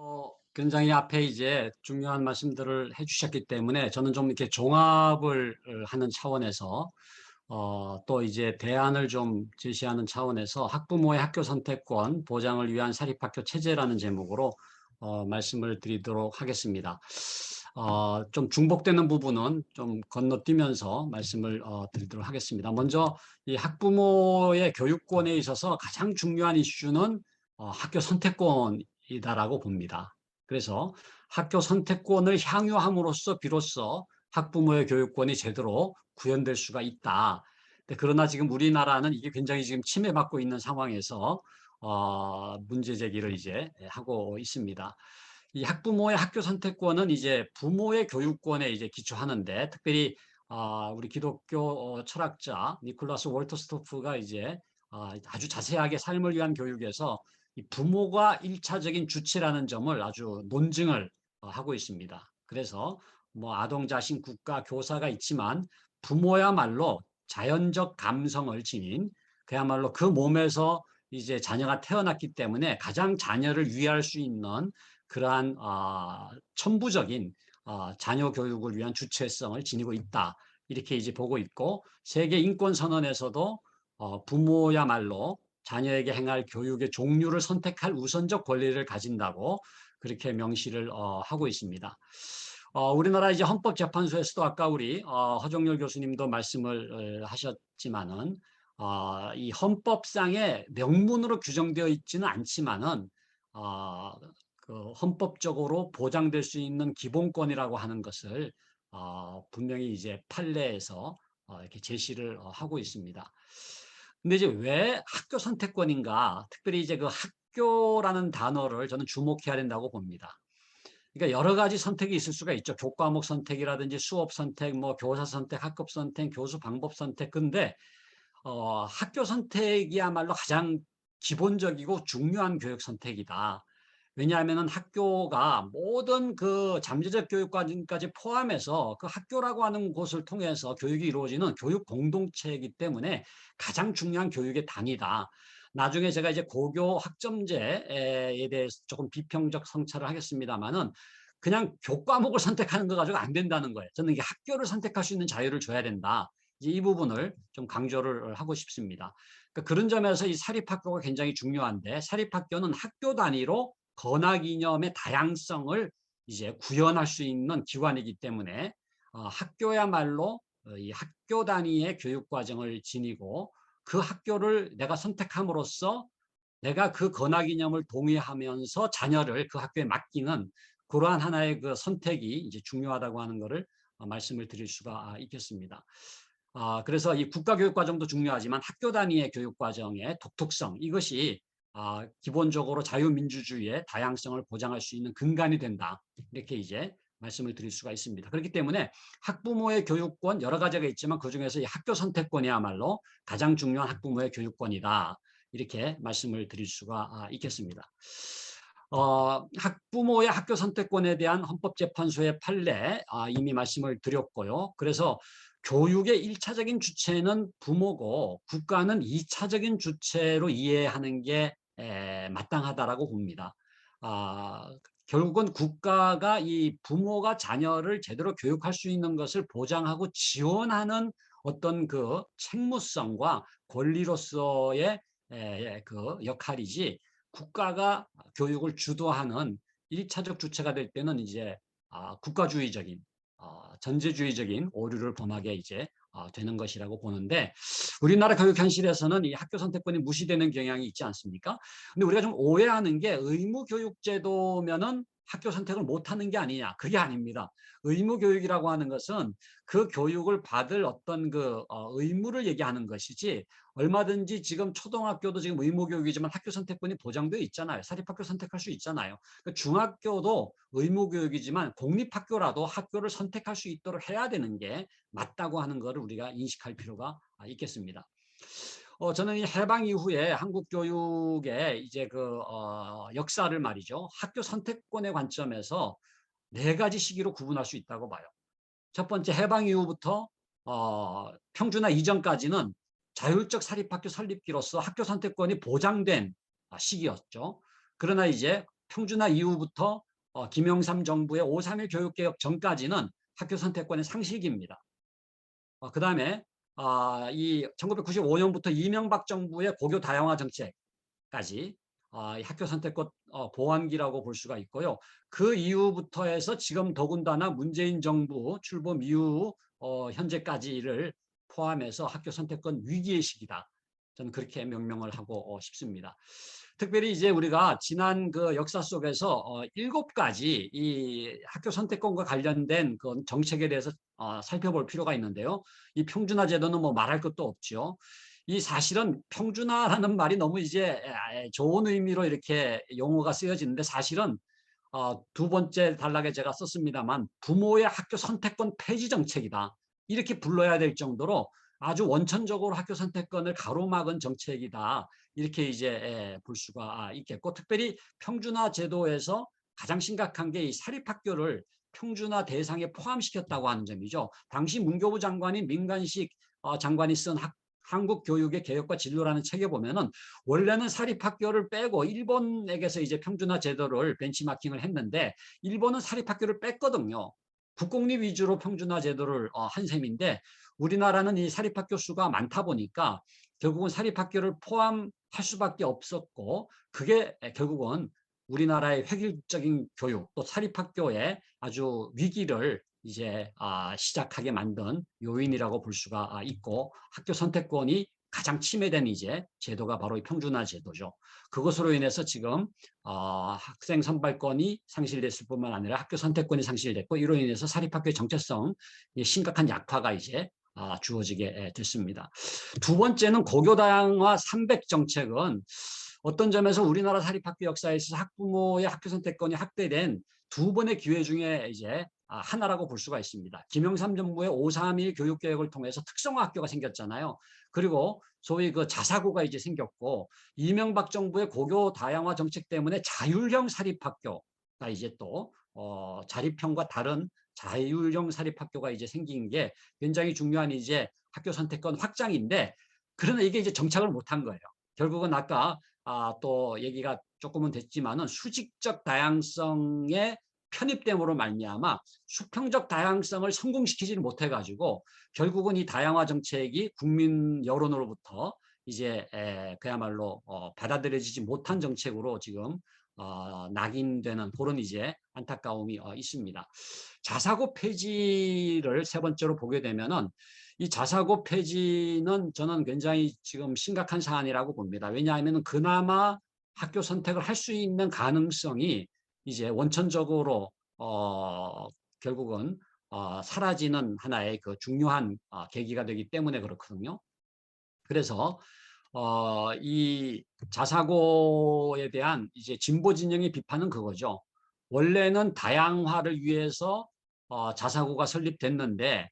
어, 굉장히 앞에 이제 중요한 말씀들을 해주셨기 때문에 저는 좀 이렇게 종합을 어, 하는 차원에서 어, 또 이제 대안을 좀 제시하는 차원에서 학부모의 학교 선택권 보장을 위한 사립학교 체제라는 제목으로 어, 말씀을 드리도록 하겠습니다. 어, 좀 중복되는 부분은 좀 건너뛰면서 말씀을 어, 드리도록 하겠습니다. 먼저 이 학부모의 교육권에 있어서 가장 중요한 이슈는 어, 학교 선택권이 다라고 봅니다. 그래서 학교 선택권을 향유함으로써 비로소 학부모의 교육권이 제대로 구현될 수가 있다. 그러나 지금 우리나라는 이게 굉장히 지금 침해받고 있는 상황에서 어, 문제 제기를 이제 하고 있습니다. 이 학부모의 학교 선택권은 이제 부모의 교육권에 이제 기초하는데 특별히 어, 우리 기독교 어, 철학자 니콜라스 월터스토프가 이제 어, 아주 자세하게 삶을 위한 교육에서 이 부모가 일차적인 주체라는 점을 아주 논증을 어, 하고 있습니다. 그래서 뭐 아동, 자신, 국가, 교사가 있지만 부모야말로 자연적 감성을 지닌 그야말로 그 몸에서 이제 자녀가 태어났기 때문에 가장 자녀를 위할 수 있는 그러한 어, 천부적인 어, 자녀 교육을 위한 주체성을 지니고 있다. 이렇게 이제 보고 있고 세계 인권 선언에서도 어, 부모야말로 자녀에게 행할 교육의 종류를 선택할 우선적 권리를 가진다고 그렇게 명시를 어, 하고 있습니다. 어, 우리나라 이제 헌법재판소에서도 아까 우리 어, 허정열 교수님도 말씀을 어, 하셨지만은 어, 이 헌법상의 명문으로 규정되어 있지는 않지만은 어, 그 헌법적으로 보장될 수 있는 기본권이라고 하는 것을 어, 분명히 이제 판례에서 어, 이렇게 제시를 어, 하고 있습니다. 근데 이제 왜 학교 선택권인가? 특별히 이제 그 학교라는 단어를 저는 주목해야 된다고 봅니다. 그러니까 여러 가지 선택이 있을 수가 있죠. 교과목 선택이라든지 수업 선택, 뭐 교사 선택, 학급 선택, 교수 방법 선택. 근데 어, 학교 선택이야말로 가장 기본적이고 중요한 교육 선택이다. 왜냐하면 학교가 모든 그 잠재적 교육까지 포함해서 그 학교라고 하는 곳을 통해서 교육이 이루어지는 교육 공동체이기 때문에 가장 중요한 교육의 단위다. 나중에 제가 이제 고교 학점제에 대해서 조금 비평적 성찰을 하겠습니다만은 그냥 교과목을 선택하는 거 가지고 안 된다는 거예요. 저는 이게 학교를 선택할 수 있는 자유를 줘야 된다. 이제 이 부분을 좀 강조를 하고 싶습니다. 그러니까 그런 점에서 이 사립학교가 굉장히 중요한데 사립학교는 학교 단위로 건학 이념의 다양성을 이제 구현할 수 있는 기관이기 때문에 어, 학교야말로 어, 이 학교 단위의 교육 과정을 지니고 그 학교를 내가 선택함으로써 내가 그 건학 이념을 동의하면서 자녀를 그 학교에 맡기는 그러한 하나의 그 선택이 이제 중요하다고 하는 것을 어, 말씀을 드릴 수가 있겠습니다. 아, 그래서 이 국가교육과정도 중요하지만 학교 단위의 교육과정의 독특성 이것이 아, 기본적으로 자유민주주의의 다양성을 보장할 수 있는 근간이 된다. 이렇게 이제 말씀을 드릴 수가 있습니다. 그렇기 때문에 학부모의 교육권 여러 가지가 있지만 그중에서 이 학교 선택권이야말로 가장 중요한 학부모의 교육권이다. 이렇게 말씀을 드릴 수가 아, 있겠습니다. 어, 학부모의 학교 선택권에 대한 헌법재판소의 판례 아, 이미 말씀을 드렸고요. 그래서 교육의 일차적인 주체는 부모고 국가는 이차적인 주체로 이해하는 게 에, 마땅하다라고 봅니다. 아, 결국은 국가가 이 부모가 자녀를 제대로 교육할 수 있는 것을 보장하고 지원하는 어떤 그 책무성과 권리로서의 에, 그 역할이지 국가가 교육을 주도하는 일차적 주체가 될 때는 이제 아, 국가주의적인 어, 전제주의적인 오류를 범하게 이제 어, 되는 것이라고 보는데 우리나라 교육 현실에서는 이 학교 선택권이 무시되는 경향이 있지 않습니까? 근데 우리가 좀 오해하는 게 의무 교육 제도면은 학교 선택을 못하는 게 아니냐 그게 아닙니다. 의무 교육이라고 하는 것은 그 교육을 받을 어떤 그 어, 의무를 얘기하는 것이지 얼마든지 지금 초등학교도 지금 의무 교육이지만 학교 선택권이 보장되어 있잖아요. 사립학교 선택할 수 있잖아요. 그러니까 중학교도 의무 교육이지만 공립학교라도 학교를 선택할 수 있도록 해야 되는 게 맞다고 하는 것을 우리가 인식할 필요가 있겠습니다. 어, 저는 이 해방 이후에 한국 교육의 이제 그 어, 역사를 말이죠. 학교 선택권의 관점에서 네 가지 시기로 구분할 수 있다고 봐요. 첫 번째 해방 이후부터 어, 평준화 이전까지는 자율적 사립학교 설립기로서 학교 선택권이 보장된 시기였죠. 그러나 이제 평준화 이후부터 어, 김영삼 정부의 5.3일 교육개혁 전까지는 학교 선택권의 상실기입니다. 어, 그 다음에 아, 이 1995년부터 이명박 정부의 고교 다양화 정책까지 아, 학교 선택권 어, 보완기라고 볼 수가 있고요. 그 이후부터 해서 지금 더군다나 문재인 정부 출범 이후 어, 현재까지를 포함해서 학교 선택권 위기의 시기다. 저는 그렇게 명명을 하고 어, 싶습니다. 특별히 이제 우리가 지난 그 역사 속에서 어, 일곱 가지 이 학교 선택권과 관련된 그 정책에 대해서 어, 살펴볼 필요가 있는데요. 이 평준화 제도는 뭐 말할 것도 없죠. 이 사실은 평준화라는 말이 너무 이제 좋은 의미로 이렇게 용어가 쓰여지는데 사실은 어, 두 번째 단락에 제가 썼습니다만 부모의 학교 선택권 폐지 정책이다. 이렇게 불러야 될 정도로 아주 원천적으로 학교 선택권을 가로막은 정책이다. 이렇게 이제 볼 수가 있겠고 특별히 평준화 제도에서 가장 심각한 게 이 사립학교를 평준화 대상에 포함시켰다고 하는 점이죠. 당시 문교부 장관인 민간식 어, 장관이 쓴 학, 한국 교육의 개혁과 진로라는 책에 보면은 원래는 사립학교를 빼고 일본에게서 이제 평준화 제도를 벤치마킹을 했는데 일본은 사립학교를 뺐거든요. 국공립 위주로 평준화 제도를 어, 한 셈인데 우리나라는 이 사립학교 수가 많다 보니까 결국은 사립학교를 포함할 수밖에 없었고 그게 결국은 우리나라의 획일적인 교육 또 사립학교의 아주 위기를 이제 아, 시작하게 만든 요인이라고 볼 수가 아, 있고 학교 선택권이 가장 침해된 이제 제도가 바로 이 평준화 제도죠. 그것으로 인해서 지금 어, 학생 선발권이 상실됐을 뿐만 아니라 학교 선택권이 상실됐고 이로 인해서 사립학교의 정체성 심각한 약화가 이제 아, 주어지게 됐습니다. 두 번째는 고교 다양화 300 정책은 어떤 점에서 우리나라 사립학교 역사에서 학부모의 학교 선택권이 확대된 두 번의 기회 중에 이제 아, 하나라고 볼 수가 있습니다. 김영삼 정부의 531 교육개혁을 통해서 특성화 학교가 생겼잖아요. 그리고 소위 그 자사고가 이제 생겼고 이명박 정부의 고교 다양화 정책 때문에 자율형 사립학교가 이제 또 어, 자립형과 다른 자율형 사립학교가 이제 생긴 게 굉장히 중요한 이제 학교 선택권 확장인데 그러나 이게 이제 정착을 못한 거예요. 결국은 아까 아, 또 얘기가 조금은 됐지만은 수직적 다양성의 편입됨으로 말미암아 수평적 다양성을 성공시키지는 못해 가지고 결국은 이 다양화 정책이 국민 여론으로부터 이제 에, 그야말로 어, 받아들여지지 못한 정책으로 지금 어, 낙인되는 그런 이제 안타까움이 어, 있습니다. 자사고 폐지를 세 번째로 보게 되면은 이 자사고 폐지는 저는 굉장히 지금 심각한 사안이라고 봅니다. 왜냐하면 그나마 학교 선택을 할 수 있는 가능성이 이제 원천적으로 어, 결국은 어, 사라지는 하나의 그 중요한 어, 계기가 되기 때문에 그렇거든요. 그래서 어, 이 자사고에 대한 이제 진보 진영의 비판은 그거죠. 원래는 다양화를 위해서 어, 자사고가 설립됐는데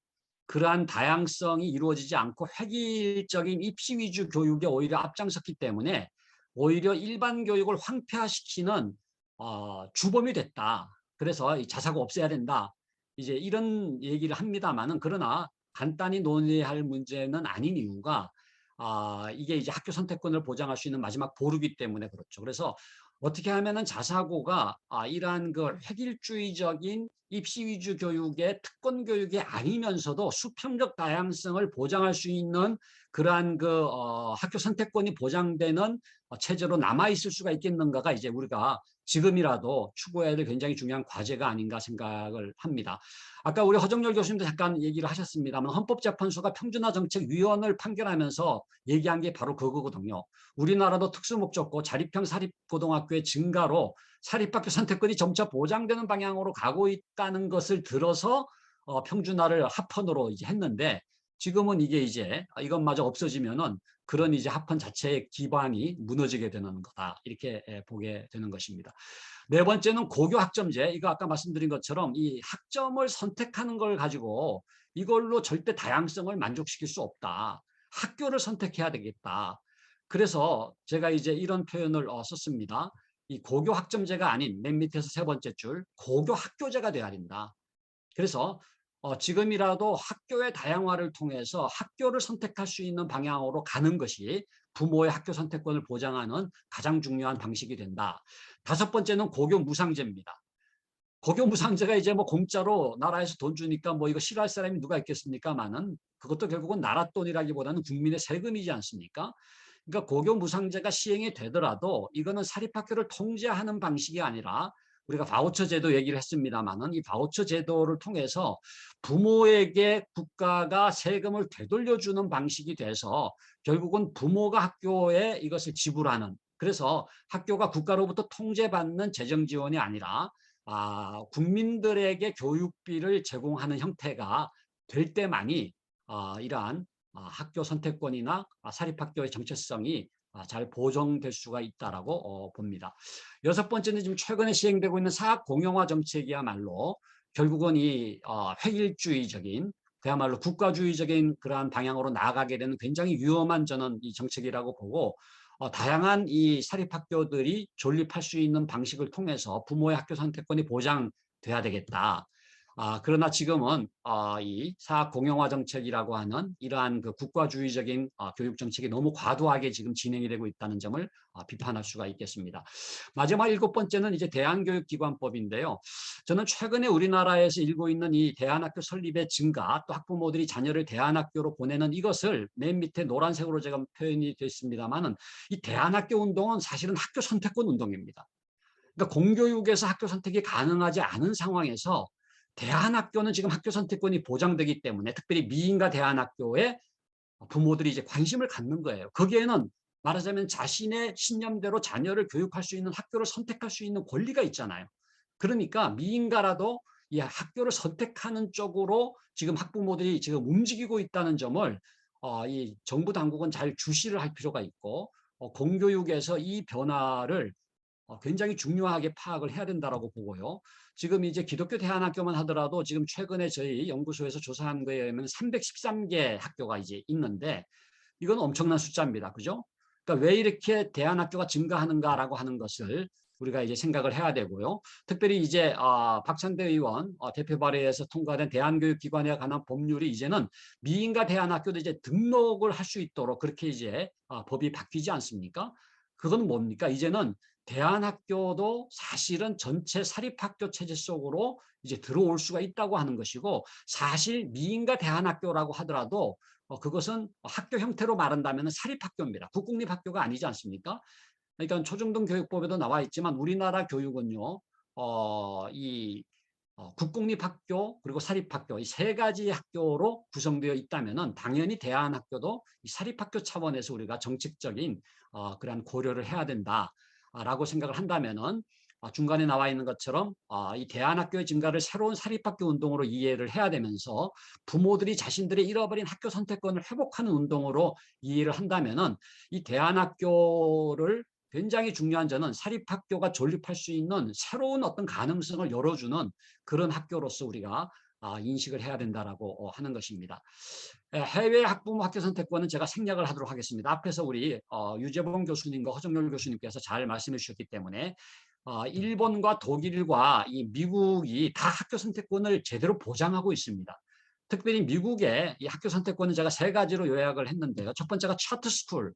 그러한 다양성이 이루어지지 않고 획일적인 입시 위주 교육에 오히려 앞장섰기 때문에 오히려 일반 교육을 황폐화시키는 어, 주범이 됐다. 그래서 이 자사고 없애야 된다. 이제 이런 얘기를 합니다만은 그러나 간단히 논의할 문제는 아닌 이유가 아, 이게 이제 학교 선택권을 보장할 수 있는 마지막 보루기 때문에 그렇죠. 그래서 어떻게 하면은 자사고가 아, 이러한 그 획일주의적인 입시 위주 교육의 특권 교육이 아니면서도 수평적 다양성을 보장할 수 있는 그러한 그 어, 학교 선택권이 보장되는 어, 체제로 남아 있을 수가 있겠는가가 이제 우리가 지금이라도 추구해야 될 굉장히 중요한 과제가 아닌가 생각을 합니다. 아까 우리 허정열 교수님도 잠깐 얘기를 하셨습니다만 헌법재판소가 평준화 정책 위원을 판결하면서 얘기한 게 바로 그거거든요. 우리나라도 특수목적고 자립형 사립고등학교의 증가로 사립학교 선택권이 점차 보장되는 방향으로 가고 있다는 것을 들어서 어, 평준화를 합헌으로 이제 했는데 지금은 이게 이제 이것마저 없어지면은 그런 이제 합헌 자체의 기반이 무너지게 되는 거다 이렇게 보게 되는 것입니다. 네 번째는 고교 학점제 이거 아까 말씀드린 것처럼 이 학점을 선택하는 걸 가지고 이걸로 절대 다양성을 만족시킬 수 없다. 학교를 선택해야 되겠다. 그래서 제가 이제 이런 표현을 어, 썼습니다. 이 고교 학점제가 아닌 맨 밑에서 세 번째 줄 고교 학교제가 돼야 된다. 그래서 어, 지금이라도 학교의 다양화를 통해서 학교를 선택할 수 있는 방향으로 가는 것이 부모의 학교 선택권을 보장하는 가장 중요한 방식이 된다. 다섯 번째는 고교 무상제입니다. 고교 무상제가 이제 뭐 공짜로 나라에서 돈 주니까 뭐 이거 싫어할 사람이 누가 있겠습니까만은 그것도 결국은 나라 돈이라기보다는 국민의 세금이지 않습니까? 그러니까 고교 무상제가 시행이 되더라도 이거는 사립학교를 통제하는 방식이 아니라 우리가 바우처 제도 얘기를 했습니다만은 이 바우처 제도를 통해서 부모에게 국가가 세금을 되돌려주는 방식이 돼서 결국은 부모가 학교에 이것을 지불하는 그래서 학교가 국가로부터 통제받는 재정 지원이 아니라 아, 국민들에게 교육비를 제공하는 형태가 될 때만이 아, 이러한 아, 학교 선택권이나 아, 사립학교의 정체성이 아, 잘 보정될 수가 있다라고 어, 봅니다. 여섯 번째는 지금 최근에 시행되고 있는 사학 공영화 정책이야말로 결국은 이 어, 획일주의적인 그야말로 국가주의적인 그러한 방향으로 나아가게 되는 굉장히 위험한 저는 이 정책이라고 보고 어, 다양한 이 사립학교들이 존립할 수 있는 방식을 통해서 부모의 학교 선택권이 보장돼야 되겠다. 아, 그러나 지금은 어, 이 사학 공영화 정책이라고 하는 이러한 그 국가주의적인 어, 교육 정책이 너무 과도하게 지금 진행이 되고 있다는 점을 어, 비판할 수가 있겠습니다. 마지막 일곱 번째는 이제 대한교육기관법인데요. 저는 최근에 우리나라에서 일고 있는 이 대안학교 설립의 증가, 또 학부모들이 자녀를 대안학교로 보내는 이것을 맨 밑에 노란색으로 제가 표현이 됐습니다만은 이 대안학교 운동은 사실은 학교 선택권 운동입니다. 그러니까 공교육에서 학교 선택이 가능하지 않은 상황에서 대안학교는 지금 학교 선택권이 보장되기 때문에 특별히 미인과 대안학교에 부모들이 이제 관심을 갖는 거예요. 거기에는 말하자면 자신의 신념대로 자녀를 교육할 수 있는 학교를 선택할 수 있는 권리가 있잖아요. 그러니까 미인가라도 이 학교를 선택하는 쪽으로 지금 학부모들이 지금 움직이고 있다는 점을 어, 이 정부 당국은 잘 주시를 할 필요가 있고 어, 공교육에서 이 변화를 어, 굉장히 중요하게 파악을 해야 된다라고 보고요. 지금 이제 기독교 대안학교만 하더라도 지금 최근에 저희 연구소에서 조사한 거에 의하면 313개 학교가 이제 있는데 이건 엄청난 숫자입니다. 그죠? 그러니까 왜 이렇게 대안학교가 증가하는가라고 하는 것을 우리가 이제 생각을 해야 되고요. 특별히 이제 어, 박찬대 의원 어, 대표 발의에서 통과된 대안교육기관에 관한 법률이 이제는 미인과 대안학교도 이제 등록을 할 수 있도록 그렇게 이제 어, 법이 바뀌지 않습니까? 그건 뭡니까? 이제는 대안학교도 사실은 전체 사립학교 체제 속으로 이제 들어올 수가 있다고 하는 것이고 사실 미인과 대안학교라고 하더라도 어, 그것은 학교 형태로 말한다면 사립학교입니다. 국공립학교가 아니지 않습니까? 그러니까 초중등 교육법에도 나와 있지만 우리나라 교육은요, 어, 이 어, 국공립학교 그리고 사립학교 이 세 가지 학교로 구성되어 있다면은 당연히 대안학교도 이 사립학교 차원에서 우리가 정책적인 어, 그러한 고려를 해야 된다. 라고 생각을 한다면은 어, 중간에 나와 있는 것처럼 어, 이 대안학교의 증가를 새로운 사립학교 운동으로 이해를 해야 되면서 부모들이 자신들의 잃어버린 학교 선택권을 회복하는 운동으로 이해를 한다면 은 이 대안학교를 굉장히 중요한 점은 사립학교가 존립할 수 있는 새로운 어떤 가능성을 열어주는 그런 학교로서 우리가 아, 인식을 해야 된다라고 어, 하는 것입니다. 해외 학부모 학교 선택권은 제가 생략을 하도록 하겠습니다. 앞에서 우리 어, 유재봉 교수님과 허정열 교수님께서 잘 말씀해 주셨기 때문에 어, 일본과 독일과 이 미국이 다 학교 선택권을 제대로 보장하고 있습니다. 특별히 미국의 이 학교 선택권은 제가 세 가지로 요약을 했는데요. 첫 번째가 차트 스쿨.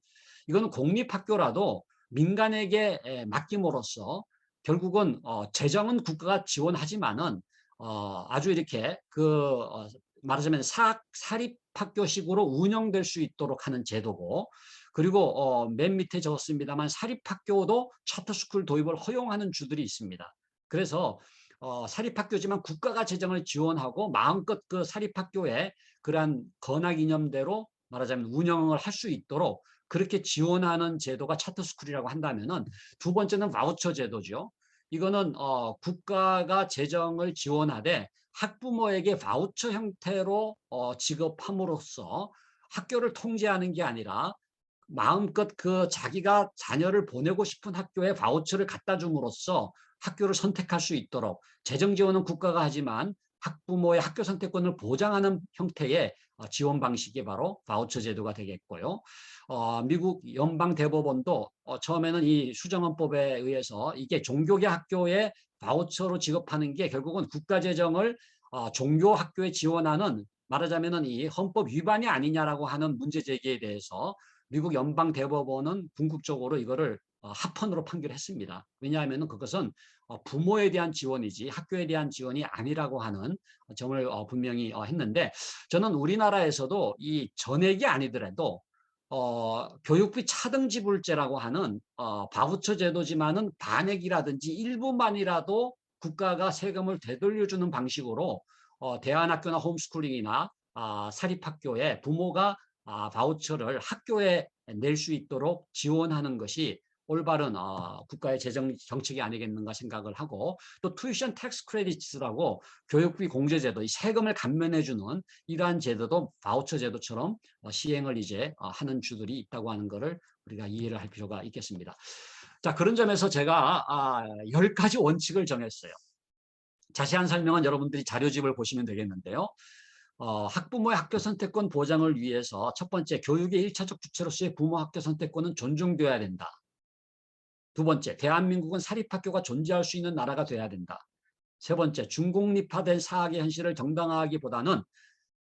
이거는 공립학교라도 민간에게 맡김으로써 결국은 어, 재정은 국가가 지원하지만은 어, 아주 이렇게 그 어, 말하자면 사, 사립학교식으로 운영될 수 있도록 하는 제도고 그리고 어, 맨 밑에 적었습니다만 사립학교도 차터스쿨 도입을 허용하는 주들이 있습니다. 그래서 어, 사립학교지만 국가가 재정을 지원하고 마음껏 그 사립학교에 그러한 건학 이념대로 말하자면 운영을 할 수 있도록 그렇게 지원하는 제도가 차터스쿨이라고 한다면은 두 번째는 바우처 제도죠. 이거는 어, 국가가 재정을 지원하되 학부모에게 바우처 형태로 어, 지급함으로써 학교를 통제하는 게 아니라 마음껏 그 자기가 자녀를 보내고 싶은 학교에 바우처를 갖다 줌으로써 학교를 선택할 수 있도록 재정 지원은 국가가 하지만 학부모의 학교 선택권을 보장하는 형태의 어, 지원 방식이 바로 바우처 제도가 되겠고요. 어, 미국 연방 대법원도 어, 처음에는 이 수정헌법에 의해서 이게 종교계 학교에 바우처로 지급하는 게 결국은 국가 재정을 어, 종교 학교에 지원하는 말하자면은 이 헌법 위반이 아니냐라고 하는 문제 제기에 대해서 미국 연방 대법원은 궁극적으로 이거를 어, 합헌으로 판결했습니다. 왜냐하면 그것은 어, 부모에 대한 지원이지 학교에 대한 지원이 아니라고 하는 점을 어, 분명히 어, 했는데 저는 우리나라에서도 이 전액이 아니더라도 어, 교육비 차등 지불제라고 하는 어, 바우처 제도지만은 반액이라든지 일부만이라도 국가가 세금을 되돌려주는 방식으로 어, 대안학교나 홈스쿨링이나 아, 사립학교에 부모가 아, 바우처를 학교에 낼 수 있도록 지원하는 것이 올바른 어, 국가의 재정 정책이 아니겠는가 생각을 하고 또 투이션 텍스 크레디트라고 교육비 공제제도 이 세금을 감면해주는 이러한 제도도 바우처 제도처럼 어, 시행을 이제 어, 하는 주들이 있다고 하는 것을 우리가 이해를 할 필요가 있겠습니다. 자 그런 점에서 제가 아, 10가지 원칙을 정했어요. 자세한 설명은 여러분들이 자료집을 보시면 되겠는데요. 어, 학부모의 학교 선택권 보장을 위해서 첫 번째 교육의 일차적 주체로서의 부모 학교 선택권은 존중되어야 된다. 두 번째 대한민국은 사립학교가 존재할 수 있는 나라가 돼야 된다. 세 번째 중공립화된 사학의 현실을 정당화하기보다는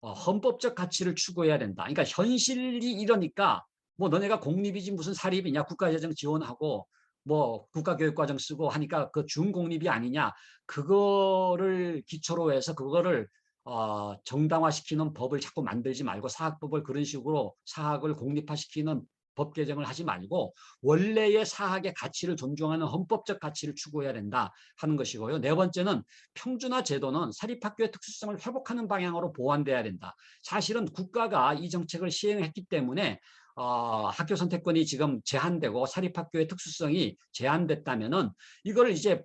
어, 헌법적 가치를 추구해야 된다. 그러니까 현실이 이러니까 뭐 너네가 공립이지 무슨 사립이냐 국가재정 지원하고 뭐 국가교육과정 쓰고 하니까 그 중공립이 아니냐 그거를 기초로 해서 그거를 어, 정당화시키는 법을 자꾸 만들지 말고 사학법을 그런 식으로 사학을 공립화시키는 법 개정을 하지 말고 원래의 사학의 가치를 존중하는 헌법적 가치를 추구해야 된다 하는 것이고요. 네 번째는 평준화 제도는 사립학교의 특수성을 회복하는 방향으로 보완돼야 된다. 사실은 국가가 이 정책을 시행했기 때문에 어, 학교 선택권이 지금 제한되고 사립학교의 특수성이 제한됐다면은 이걸 이제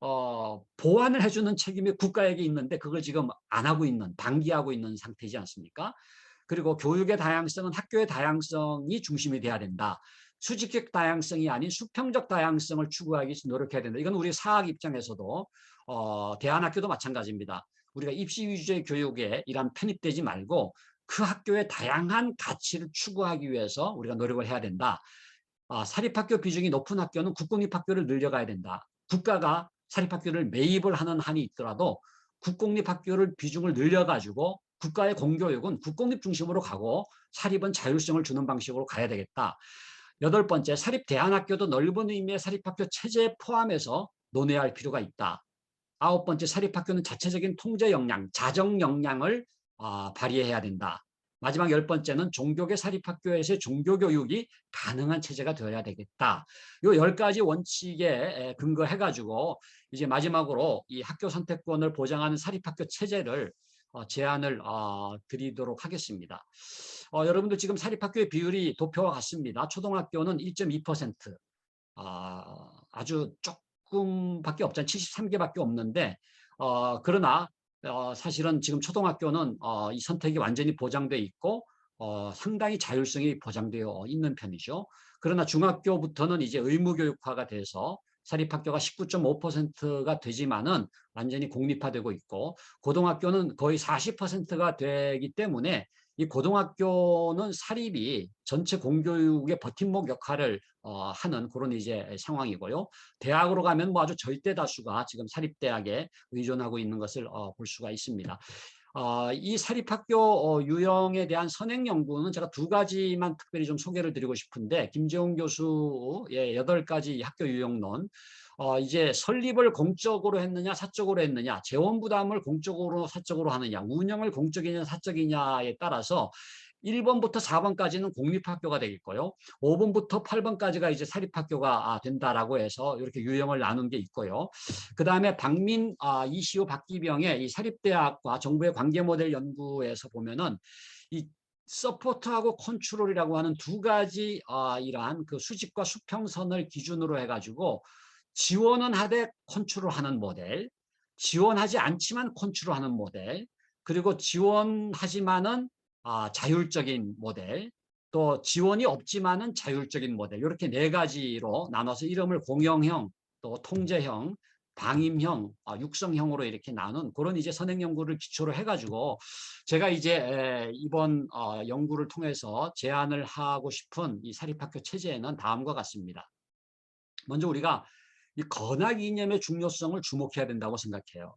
어, 보완을 해주는 책임이 국가에게 있는데 그걸 지금 안 하고 있는 방기하고 있는 상태이지 않습니까? 그리고 교육의 다양성은 학교의 다양성이 중심이 돼야 된다. 수직적 다양성이 아닌 수평적 다양성을 추구하기 위해서 노력해야 된다. 이건 우리 사학 입장에서도 어, 대안학교도 마찬가지입니다. 우리가 입시 위주의 교육에 이란 편입되지 말고 그 학교의 다양한 가치를 추구하기 위해서 우리가 노력을 해야 된다. 아, 사립학교 비중이 높은 학교는 국공립학교를 늘려가야 된다. 국가가 사립학교를 매입을 하는 한이 있더라도 국공립학교를 비중을 늘려가지고 국가의 공교육은 국공립 중심으로 가고 사립은 자율성을 주는 방식으로 가야 되겠다. 여덟 번째, 사립 대안학교도 넓은 의미의 사립학교 체제에 포함해서 논의할 필요가 있다. 아홉 번째, 사립학교는 자체적인 통제 역량, 자정 역량을 어, 발휘해야 된다. 마지막 열 번째는 종교계 사립학교에서의 종교교육이 가능한 체제가 되어야 되겠다. 요 열 가지 원칙에 근거해가지고 이제 마지막으로 이 학교 선택권을 보장하는 사립학교 체제를 어, 제안을 어, 드리도록 하겠습니다. 어, 여러분들 지금 사립학교의 비율이 도표와 같습니다. 초등학교는 1.2% 아, 아주 조금밖에 없잖아요. 73개밖에 없는데 어, 그러나 어, 사실은 지금 초등학교는 어, 이 선택이 완전히 보장돼 있고 어, 상당히 자율성이 보장되어 있는 편이죠. 그러나 중학교부터는 이제 의무교육화가 돼서 사립학교가 19.5%가 되지만은 완전히 공립화되고 있고 고등학교는 거의 40%가 되기 때문에 이 고등학교는 사립이 전체 공교육의 버팀목 역할을 어, 하는 그런 이제 상황이고요. 대학으로 가면 뭐 아주 절대 다수가 지금 사립대학에 의존하고 있는 것을 어, 볼 수가 있습니다. 어, 이 사립학교 어, 유형에 대한 선행 연구는 제가 두 가지만 특별히 좀 소개를 드리고 싶은데 김재훈 교수의 여덟 가지 학교 유형론 어, 이제 설립을 공적으로 했느냐 사적으로 했느냐 재원 부담을 공적으로 사적으로 하느냐 운영을 공적이냐 사적이냐에 따라서 1번부터 4번까지는 공립학교가 되겠고요. 5번부터 8번까지가 이제 사립학교가 아, 된다라고 해서 이렇게 유형을 나눈 게 있고요. 그 다음에 박민, 아, 이시우 박기병의 이 사립대학과 정부의 관계 모델 연구에서 보면은 이 서포트하고 컨트롤이라고 하는 두 가지 아, 이러한 그 수직과 수평선을 기준으로 해가지고 지원은 하되 컨트롤하는 모델, 지원하지 않지만 컨트롤하는 모델, 그리고 지원하지만은 아, 자율적인 모델, 또 지원이 없지만은 자율적인 모델 이렇게 네 가지로 나눠서 이름을 공영형, 또 통제형, 방임형, 아, 육성형으로 이렇게 나눈 그런 이제 선행 연구를 기초로 해가지고 제가 이제 이번 어, 연구를 통해서 제안을 하고 싶은 이 사립학교 체제에는 다음과 같습니다. 먼저 우리가 이 건학 이념의 중요성을 주목해야 된다고 생각해요.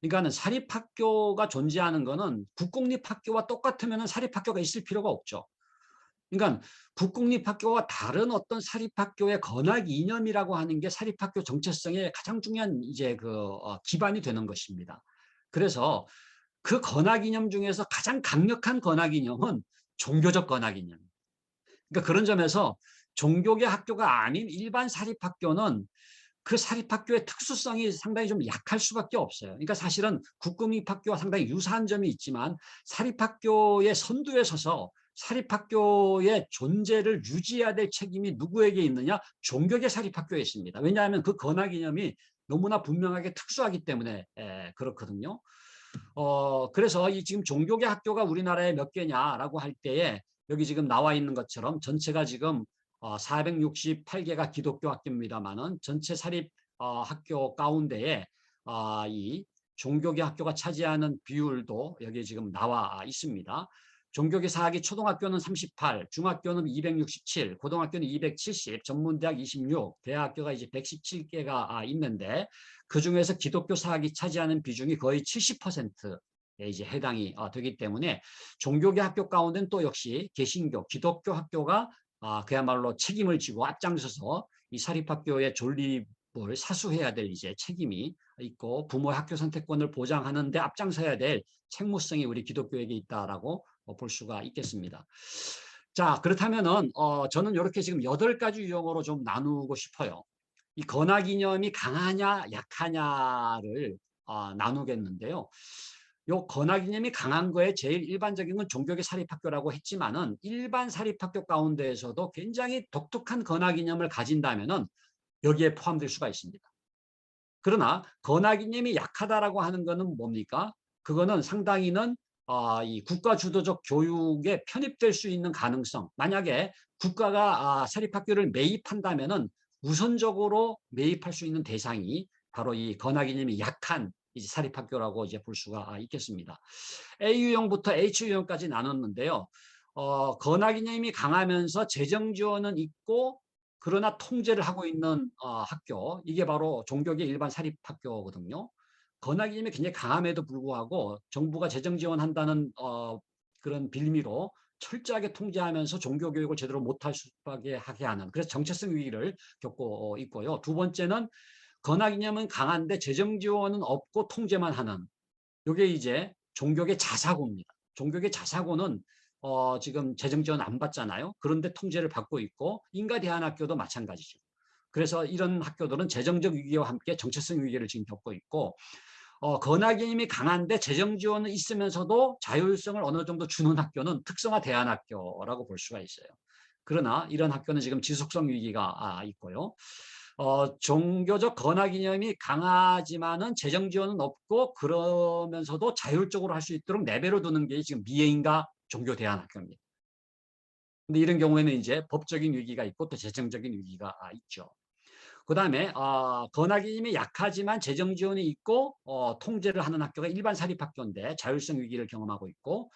그러니까는 사립학교가 존재하는 거는 국공립학교와 똑같으면 사립학교가 있을 필요가 없죠. 그러니까 국공립학교와 다른 어떤 사립학교의 건학 이념이라고 하는 게 사립학교 정체성의 가장 중요한 이제 그 어, 기반이 되는 것입니다. 그래서 그 건학 이념 중에서 가장 강력한 건학 이념은 종교적 건학 이념. 그러니까 그런 점에서 종교계 학교가 아닌 일반 사립학교는 그 사립학교의 특수성이 상당히 좀 약할 수밖에 없어요. 그러니까 사실은 국공립학교와 상당히 유사한 점이 있지만 사립학교의 선두에 서서 사립학교의 존재를 유지해야 될 책임이 누구에게 있느냐? 종교계 사립학교에 있습니다. 왜냐하면 그 건학 이념이 너무나 분명하게 특수하기 때문에 에, 그렇거든요. 어, 그래서 이 지금 종교계 학교가 우리나라에 몇 개냐라고 할 때에 여기 지금 나와 있는 것처럼 전체가 지금 어, 468개가 기독교 학교입니다만은 전체 사립 어, 학교 가운데에 어, 이 종교계 학교가 차지하는 비율도 여기 지금 나와 있습니다. 종교계 4학기 초등학교는 38, 중학교는 267, 고등학교는 270, 전문대학 26, 대학교가 이제 117개가 아, 있는데 그 중에서 기독교 4학기 차지하는 비중이 거의 70%에 이제 해당이 어, 되기 때문에 종교계 학교 가운데는 또 역시 개신교, 기독교 학교가 아, 그야말로 책임을 지고 앞장서서 이 사립학교의 존립을 사수해야 될 이제 책임이 있고 부모의 학교 선택권을 보장하는데 앞장서야 될 책무성이 우리 기독교에게 있다라고 어, 볼 수가 있겠습니다. 자 그렇다면은 어, 저는 이렇게 지금 여덟 가지 유형으로 좀 나누고 싶어요. 이 건학 이념이 강하냐 약하냐를 어, 나누겠는데요. 요 건학 이념이 강한 거에 제일 일반적인 건 종교계 사립학교라고 했지만은 일반 사립학교 가운데에서도 굉장히 독특한 건학 이념을 가진다면은 여기에 포함될 수가 있습니다. 그러나 건학 이념이 약하다라고 하는 것은 뭡니까? 그거는 상당히는 어, 이 국가 주도적 교육에 편입될 수 있는 가능성. 만약에 국가가 아, 사립학교를 매입한다면은 우선적으로 매입할 수 있는 대상이 바로 이 건학 이념이 약한 이제 사립학교라고 이제 볼 수가 아, 있겠습니다. A 유형부터 H 유형까지 나눴는데요. 어, 건학 이념이 강하면서 재정 지원은 있고 그러나 통제를 하고 있는 어, 학교 이게 바로 종교계 일반 사립학교거든요. 건학 이념이 굉장히 강함에도 불구하고 정부가 재정 지원한다는 어, 그런 빌미로 철저하게 통제하면서 종교 교육을 제대로 못할 수밖에 하게 하는 그래서 정체성 위기를 겪고 있고요. 두 번째는 건학 이념은 강한데 재정 지원은 없고 통제만 하는 이게 이제 종교계 자사고입니다. 종교계 자사고는 어, 지금 재정 지원 안 받잖아요. 그런데 통제를 받고 있고 인가 대안학교도 마찬가지죠. 그래서 이런 학교들은 재정적 위기와 함께 정체성 위기를 지금 겪고 있고 어, 건학이님이 강한데 재정 지원은 있으면서도 자율성을 어느 정도 주는 학교는 특성화 대안학교라고 볼 수가 있어요. 그러나 이런 학교는 지금 지속성 위기가 아, 있고요. 어, 종교적 건학 이념이 강하지만은 재정 지원은 없고 그러면서도 자율적으로 할 수 있도록 내버려 두는 게 지금 미애인가 종교 대안학교입니다. 근데 이런 경우에는 이제 법적인 위기가 있고 또 재정적인 위기가 아, 있죠. 그 다음에 어, 건학이 이미 약하지만 재정 지원이 있고 어, 통제를 하는 학교가 일반 사립학교인데 자율성 위기를 경험하고 있고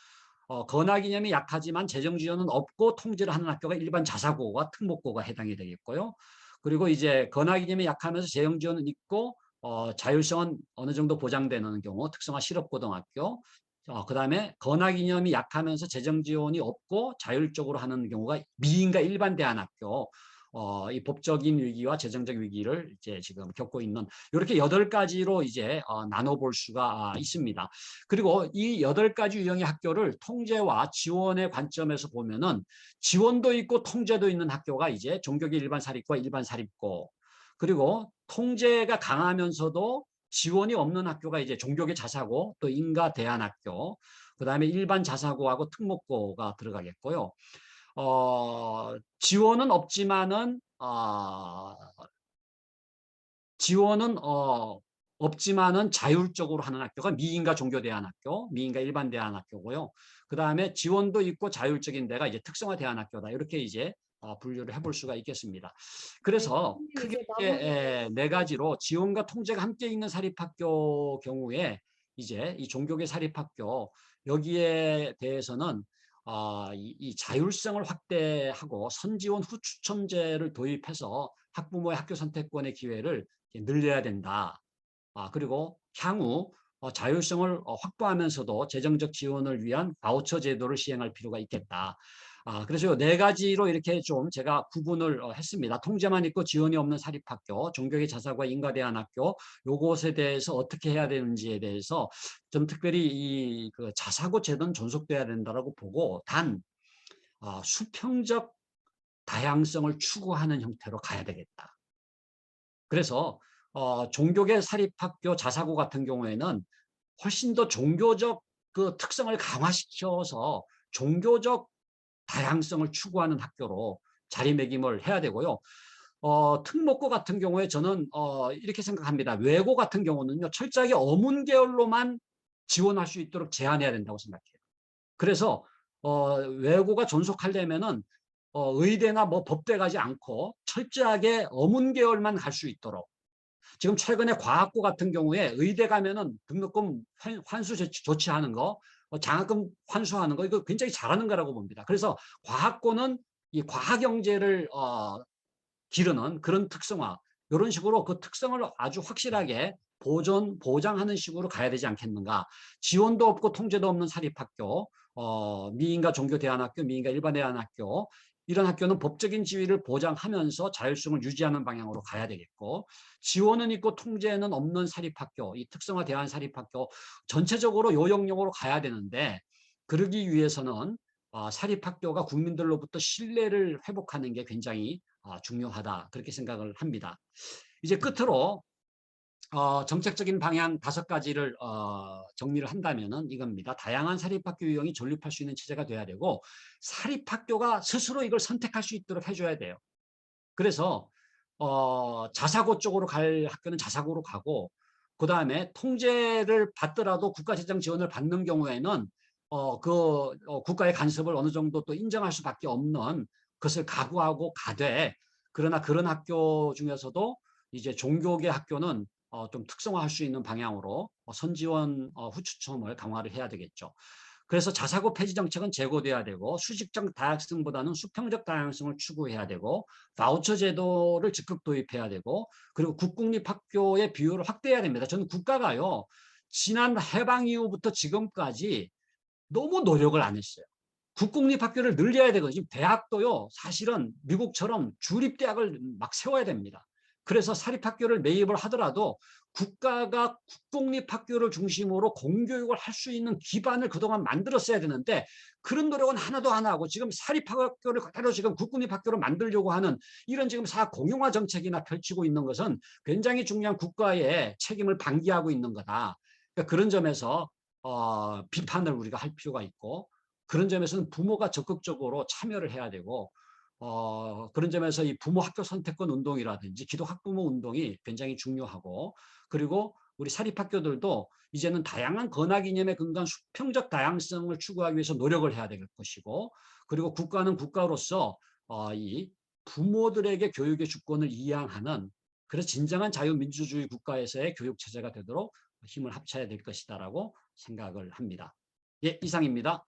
어, 건학 이념이 약하지만 재정 지원은 없고 통제를 하는 학교가 일반 자사고와 특목고가 해당이 되겠고요. 그리고 이제 건학 이념이 약하면서 재정 지원은 있고 어, 자율성은 어느 정도 보장되는 경우 특성화 실업고등학교. 어, 그 다음에 건학 이념이 약하면서 재정 지원이 없고 자율적으로 하는 경우가 미인과 일반 대안학교 어, 이 법적인 위기와 재정적 위기를 이제 지금 겪고 있는 이렇게 여덟 가지로 이제 어, 나눠볼 수가 아, 있습니다. 그리고 이 여덟 가지 유형의 학교를 통제와 지원의 관점에서 보면은 지원도 있고 통제도 있는 학교가 이제 종교계 일반 사립과 일반 사립고 그리고 통제가 강하면서도 지원이 없는 학교가 이제 종교계 자사고 또 인가 대안학교 그 다음에 일반 자사고하고 특목고가 들어가겠고요. 어, 지원은 없지만은 어, 지원은 어, 없지만은 자율적으로 하는 학교가 미인가 종교대안학교, 미인가 일반대안학교고요. 그 다음에 지원도 있고 자율적인 데가 이제 특성화 대안학교다. 이렇게 이제 어, 분류를 해볼 수가 있겠습니다. 그래서 네, 크게 이제 네 가지로 지원과 통제가 함께 있는 사립학교 경우에 이제 이 종교계 사립학교 여기에 대해서는 어, 이, 이, 자율성을 확대하고 선지원 후 추첨제를 도입해서 학부모의 학교 선택권의 기회를 늘려야 된다. 아, 그리고 향후 어, 자율성을 어, 확보하면서도 재정적 지원을 위한 바우처 제도를 시행할 필요가 있겠다. 아, 그래서 네 가지로 이렇게 좀 제가 구분을 어, 했습니다. 통제만 있고 지원이 없는 사립학교, 종교계 자사과 인가대안학교, 요것에 대해서 어떻게 해야 되는지에 대해서 좀 특별히 이 그 자사고 제도는 존속돼야 된다라고 보고 단 어, 수평적 다양성을 추구하는 형태로 가야 되겠다. 그래서 어, 종교계 사립학교 자사고 같은 경우에는 훨씬 더 종교적 그 특성을 강화시켜서 종교적 다양성을 추구하는 학교로 자리매김을 해야 되고요. 어, 특목고 같은 경우에 저는 어, 이렇게 생각합니다. 외고 같은 경우는요. 철저하게 어문 계열로만 지원할 수 있도록 제한해야 된다고 생각해요. 그래서 어, 외고가 존속하려면은 어, 의대나 뭐 법대 가지 않고 철저하게 어문 계열만 갈 수 있도록 지금 최근에 과학고 같은 경우에 의대 가면은 등록금 환수 조치하는 거 어, 장학금 환수하는 거 이거 굉장히 잘하는 거라고 봅니다. 그래서 과학고는 이 과학경제를 어, 기르는 그런 특성화 이런 식으로 그 특성을 아주 확실하게 보존 보장하는 식으로 가야 되지 않겠는가 지원도 없고 통제도 없는 사립학교 어, 미인과 종교대안학교 미인과 일반대안학교 이런 학교는 법적인 지위를 보장하면서 자율성을 유지하는 방향으로 가야 되겠고 지원은 있고 통제는 없는 사립학교, 이 특성화 대한 사립학교 전체적으로 요역용으로 가야 되는데 그러기 위해서는 어, 사립학교가 국민들로부터 신뢰를 회복하는 게 굉장히 어, 중요하다 그렇게 생각을 합니다. 이제 끝으로 어, 정책적인 방향 다섯 가지를 어, 정리를 한다면은 이겁니다. 다양한 사립학교 유형이 존립할 수 있는 체제가 돼야 되고 사립학교가 스스로 이걸 선택할 수 있도록 해줘야 돼요. 그래서 어, 자사고 쪽으로 갈 학교는 자사고로 가고 그 다음에 통제를 받더라도 국가재정 지원을 받는 경우에는 어, 그 어, 국가의 간섭을 어느 정도 또 인정할 수밖에 없는 것을 각오하고 가되 그러나 그런 학교 중에서도 이제 종교계 학교는 어, 좀 특성화할 수 있는 방향으로 어, 선지원 어, 후추첨을 강화를 해야 되겠죠. 그래서 자사고 폐지 정책은 제고돼야 되고 수직적 다양성보다는 수평적 다양성을 추구해야 되고 바우처 제도를 적극 도입해야 되고 그리고 국공립 학교의 비율을 확대해야 됩니다. 저는 국가가요. 지난 해방 이후부터 지금까지 너무 노력을 안 했어요. 국공립 학교를 늘려야 되거든요. 대학도요. 사실은 미국처럼 주립대학을 막 세워야 됩니다. 그래서 사립학교를 매입을 하더라도 국가가 국공립학교를 중심으로 공교육을 할 수 있는 기반을 그동안 만들었어야 되는데 그런 노력은 하나도 안 하고 지금 사립학교를 그대로 지금 국공립학교로 만들려고 하는 이런 지금 사공용화 정책이나 펼치고 있는 것은 굉장히 중요한 국가의 책임을 방기하고 있는 거다. 그러니까 그런 점에서 어, 비판을 우리가 할 필요가 있고 그런 점에서는 부모가 적극적으로 참여를 해야 되고 어, 그런 점에서 이 부모 학교 선택권 운동이라든지 기독 학부모 운동이 굉장히 중요하고 그리고 우리 사립학교들도 이제는 다양한 건학 이념에 근거한 수평적 다양성을 추구하기 위해서 노력을 해야 될 것이고 그리고 국가는 국가로서 어, 이 부모들에게 교육의 주권을 이양하는 그래서 진정한 자유민주주의 국가에서의 교육 체제가 되도록 힘을 합쳐야 될 것이다라고 생각을 합니다. 예, 이상입니다.